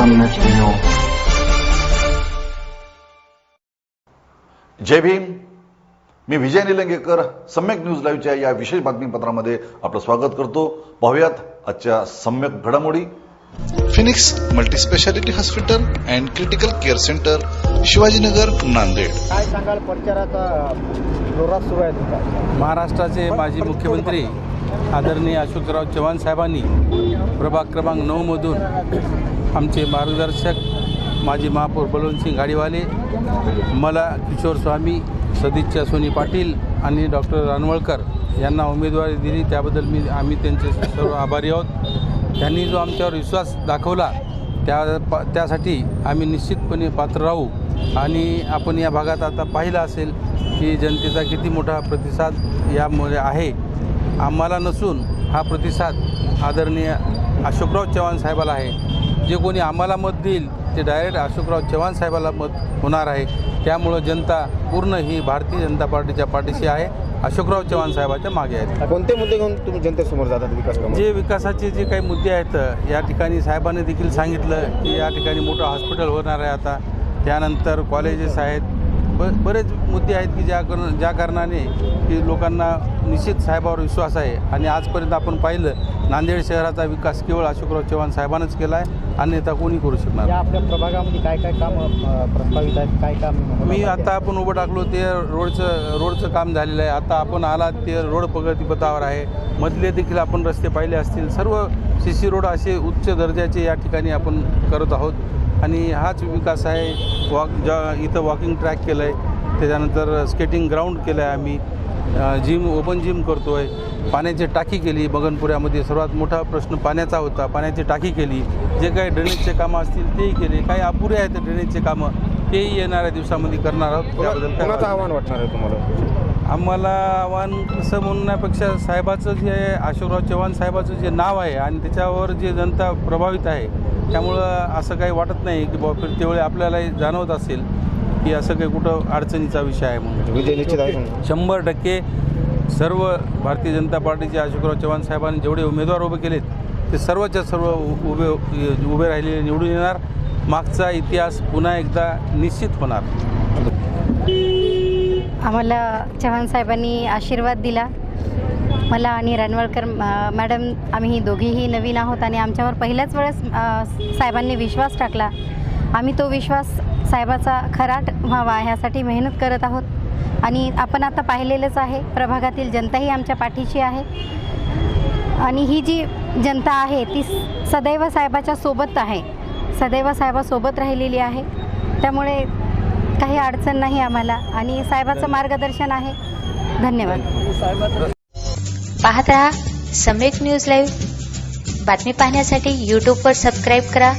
सम्यक न्यूज जय भीम। मी विजय निलंगेकर सम्यक न्यूज लाईव्हच्या या विशेष बातमीपत्रामध्ये आपलं स्वागत करतो. पाहुयात आजच्या सम्यक घडामोडी. Phoenix multispeciality hospital and critical care centre Shivajinagar Nanded. काय सांगाल? प्रचाराचा जोरात सुरू आहे महाराष्ट्राचे माजी मुख्यमंत्री आदरणीय अशोकराव चव्हाण साहेबांनी प्रभाग क्रमांक नऊमधून आमचे मार्गदर्शक माजी महापौर बलवंतसिंग गाडीवाले मला किशोर स्वामी सदिच्छा सोनी पाटील आणि डॉक्टर रानवळकर यांना उमेदवारी दिली. त्याबद्दल मी आम्ही त्यांचे सर्व आभारी आहोत. त्यांनी जो आमच्यावर विश्वास दाखवला त्या त्यासाठी आम्ही निश्चितपणे पात्र राहू. आणि आपण या भागात आता पाहिलं असेल की जनतेचा किती मोठा प्रतिसाद यामुळे आहे. आम्हाला नसून हा प्रतिसाद आदरणीय अशोकराव चव्हाण साहेबाला आहे. जे कोणी आम्हाला मत देईल ते डायरेक्ट अशोकराव चव्हाण साहेबाला मत होणार आहे. त्यामुळं जनता पूर्ण ही भारतीय जनता पार्टीच्या पाठीशी आहे. अशोकराव चव्हाण साहेबाच्या मागे आहेत. कोणते मुद्दे घेऊन तुम्ही जनतेसमोर जातात विकास? जे विकासाचे जे काही मुद्दे आहेत या ठिकाणी साहेबांनी देखील सांगितलं की या ठिकाणी मोठं हॉस्पिटल होणार आहे आता. त्यानंतर कॉलेजेस आहेत. ब बरेच मुद्दे आहेत की ज्या करून ज्या कारणाने की लोकांना निश्चित साहेबावर विश्वास आहे. आणि आजपर्यंत आपण पाहिलं नांदेड शहराचा विकास केवळ अशोकराव चव्हाण साहेबांनाच केला आहे अन्यथा कोणी करू शकणार? या आपल्या प्रभागामध्ये काय काय काम प्रस्तावित आहेत? काय काम मी आता आपण उभं टाकलो ते रोडचं रोडचं काम झालेलं आहे. आता आपण आलात ते रोड प्रगतीपथावर आहे. मधले देखील आपण रस्ते पाहिले असतील. सर्व सी सी रोड असे उच्च दर्जाचे या ठिकाणी आपण करत आहोत. आणि हाच विकास आहे. वॉक ज्या इथं वॉकिंग ट्रॅक केलं आहे त्याच्यानंतर स्केटिंग ग्राउंड केलं आहे आम्ही. जिम ओपन जिम करतो आहे पाण्याची टाकी केली बगनपुऱ्यामध्ये सर्वात मोठा प्रश्न पाण्याचा होता. पाण्याची टाकी केली. जे काही ड्रेनेजचे कामं असतील तेही केले. काही अपुरे आहेत ड्रेनेजचे कामं तेही येणाऱ्या दिवसामध्ये करणार आहोत. त्याबद्दल कोणाचं आव्हान वाटणार आहे तुम्हाला? आम्हाला आव्हान कसं म्हणण्यापेक्षा साहेबाचं जे अशोकराव चव्हाण साहेबाचं जे नाव आहे आणि त्याच्यावर जे जनता प्रभावित आहे त्यामुळं असं काही वाटत नाही की बाबा फिरते वेळी आपल्यालाही जाणवत असेल. की असं काही कुठं अडचणीचा विषय आहे म्हणून. विजय निश्चित आहे समजा. शंभर टक्के सर्व भारतीय जनता पार्टीचे अशोकराव चव्हाण साहेबांनी जेवढे उमेदवार उभे केलेत ते सर्वच्या सर्व उ- उभे उभे राहिलेले निवडून येणार. मागचा इतिहास पुन्हा एकदा निश्चित होणार. आम्हाला चव्हाण साहेबांनी आशीर्वाद दिला. मला आणि रणवळकर अ, मॅडम आम्ही दोघीही नवीन आहोत आणि आमच्यावर पहिल्याच वेळेस अ, साहेबांनी विश्वास टाकला. आम्ही तो विश्वास साहेबाचा खरा व्हावा ह्यासाठी मेहनत करत आहोत. आणि आपण आता पाहिलेलंच आहे प्रभागातील जनताही आमच्या पाठीशी आहे. आणि ही जी जनता आहे ती सदैव साहेबाच्या सोबत आहे. सदैव साहेबासोबत राहिलेली आहे. त्यामुळे काही अडचण नाही आम्हाला. आणि साहेबाचं मार्गदर्शन आहे. धन्यवाद. पाहत राहा सम्यक न्यूज लाईव्ह. बातमी पाहण्यासाठी यूट्यूबवर सबस्क्राईब करा.